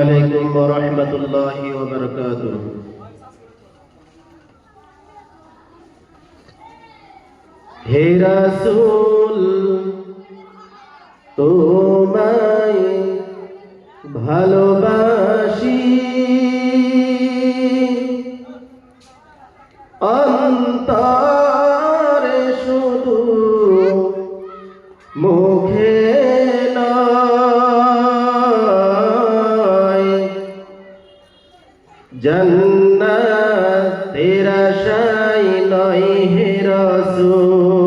আলাইকুম ওয়া রাহমাতুল্লাহি ওয়া বারাকাতুহু। হে রাসূল তোমায় ভালোবাসি। অন্তরে শুধু মুখে জন্নতের আশায় নয় হে রাসূল।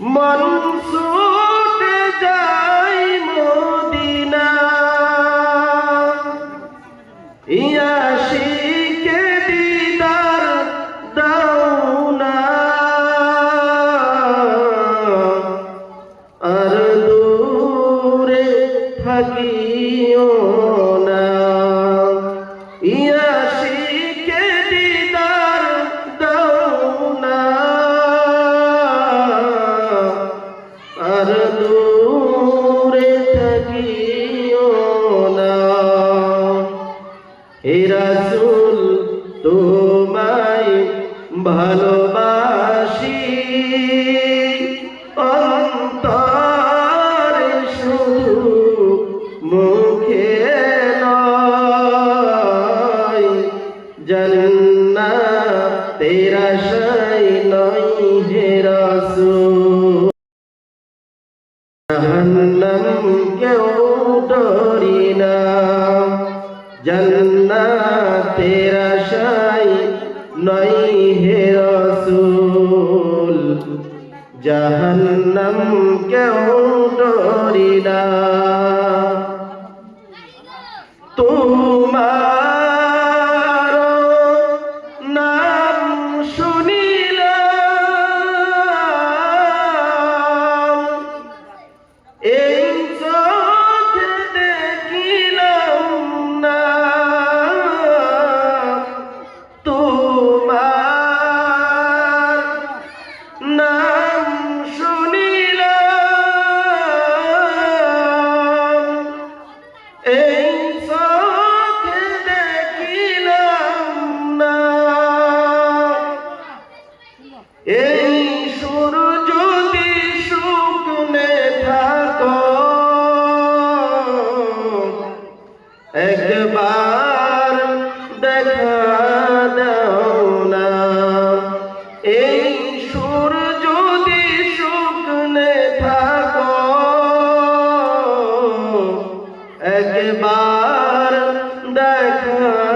মন ছুটে যাই মদিনা। ইয়াশিকে দিদার দাও না আর দূরে থাকিও জান্নাতের আশায় নয় হে রাসূল। জাহান্নাম কেউ ডরি না। জান্নাতের আশায় নয় হে রসুল। জাহান্নাম কেউ ডরি না। তোমার একবার দেখা দাও না। এই সুর যদি শুকনে থাকো একবার দেখা